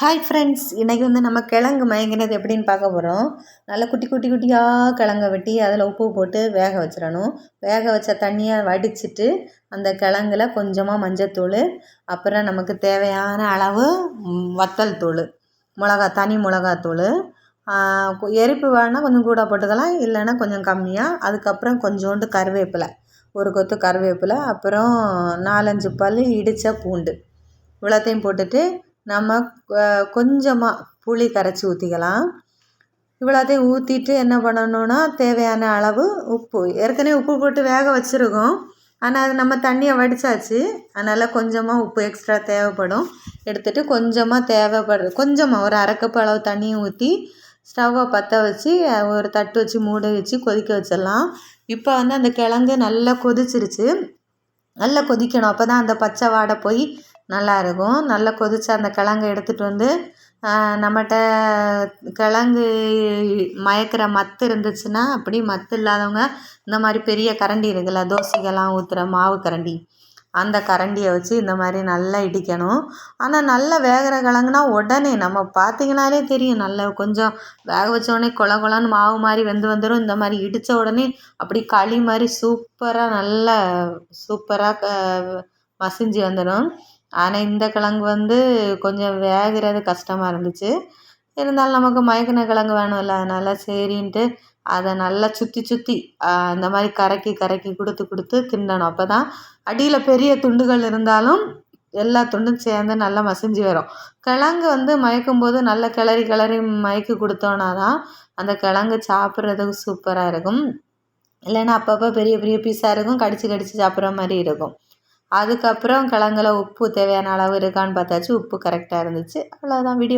Hi friends இன்றைக்கி வந்து நம்ம கிழங்கு மயங்கினது எப்படின்னு பார்க்க போகிறோம் நல்லா குட்டி குட்டி குட்டியாக கிழங்க வெட்டி அதில் உப்பு போட்டு வேக வச்சிடணும். வேக வச்ச தண்ணியை வடிச்சிட்டு அந்த கிழங்குல கொஞ்சமாக மஞ்சத்தூள் அப்புறம் நமக்கு தேவையான அளவு வத்தல் தூள் மிளகா தனி மிளகாத்தூள். எரிப்பு வேணால் கொஞ்சம் கூட போட்டுக்கலாம் இல்லைன்னா கொஞ்சம் கம்மியாக அதுக்கப்புறம் கொஞ்சோண்டு கருவேப்பிலை ஒரு கொத்து கருவேப்பிலை அப்புறம் நாலஞ்சு பல் இடித்த பூண்டு. இவ்வளோத்தையும் போட்டுட்டு நம்ம கொஞ்சமாக புளி கரைச்சி ஊற்றிக்கலாம் இவ்வளோத்தையும் ஊற்றிட்டு என்ன பண்ணணும்னா தேவையான அளவு உப்பு. ஏற்கனவே உப்பு போட்டு வேக வச்சுருக்கோம். ஆனால் அது நம்ம தண்ணியை வடித்தாச்சு அதனால் கொஞ்சமாக உப்பு எக்ஸ்ட்ரா தேவைப்படும். எடுத்துகிட்டு கொஞ்சமாக தேவைப்படுற கொஞ்சமாக ஒரு அரைக்கப்பு அளவு தண்ணியும் ஊற்றி ஸ்டவ்வை பற்ற வச்சு ஒரு தட்டு வச்சு மூட வச்சு கொதிக்க வச்சிடலாம். இப்போ வந்து அந்த கிழங்கு நல்லா கொதிச்சிருச்சு. நல்லா கொதிக்கணும். அப்போ தான் அந்த பச்சை வாடை போய் நல்லாயிருக்கும் நல்லா கொதித்த அந்த கிழங்க எடுத்துகிட்டு வந்து நம்மகிட்ட கிழங்கு மயக்கிற மத்து இருந்துச்சுன்னா அப்படி மத்து இல்லாதவங்க இந்த மாதிரி பெரிய கரண்டி இருக்குல்ல தோசைக்கெல்லாம் ஊற்றுற மாவு கரண்டி அந்த கரண்டியை வச்சு இந்த மாதிரி நல்லா இடிக்கணும். ஆனால் நல்லா வேகிற கிழங்குனா உடனே நம்ம பார்த்திங்கனாலே தெரியும் நல்லா கொஞ்சம் வேக வச்ச உடனே குளன்னு மாவு மாதிரி வெந்து வந்துடும் இந்த மாதிரி இடித்த உடனே அப்படி களி மாதிரி சூப்பராக நல்லா சூப்பராக மசிஞ்சு வந்துடும். ஆனால் இந்த கிழங்கு வந்து கொஞ்சம் வேகிறது கஷ்டமாக இருந்துச்சு. இருந்தாலும் நமக்கு மயக்கின கிழங்கு வேணும்ல அதனால் சரின்ட்டு அதை நல்லா சுற்றி சுற்றி இந்த மாதிரி கரக்கி கரக்கி கொடுத்து கொடுத்து கிண்டணும் அப்போ தான் அடியில் பெரிய துண்டுகள் இருந்தாலும் எல்லா துண்டும் சேர்ந்து நல்லா மசிஞ்சு வரும். கிழங்கு வந்து மயக்கும் போது நல்லா கிளறி கிளறி மயக்கி கொடுத்தோன்னா தான் அந்த கிழங்கு சாப்பிட்றதுக்கு சூப்பராக இருக்கும். இல்லைன்னா அப்பப்போ பெரிய பெரிய பீஸாக இருக்கும். கடிச்சு கடிச்சு சாப்பிட்ற மாதிரி இருக்கும். அதுக்கப்புறம் கிழங்குல உப்பு தேவையான அளவு இருக்கான்னு பார்த்தாச்சு. உப்பு கரெக்டாக இருந்துச்சு. அவ்வளோதான் வீடியோ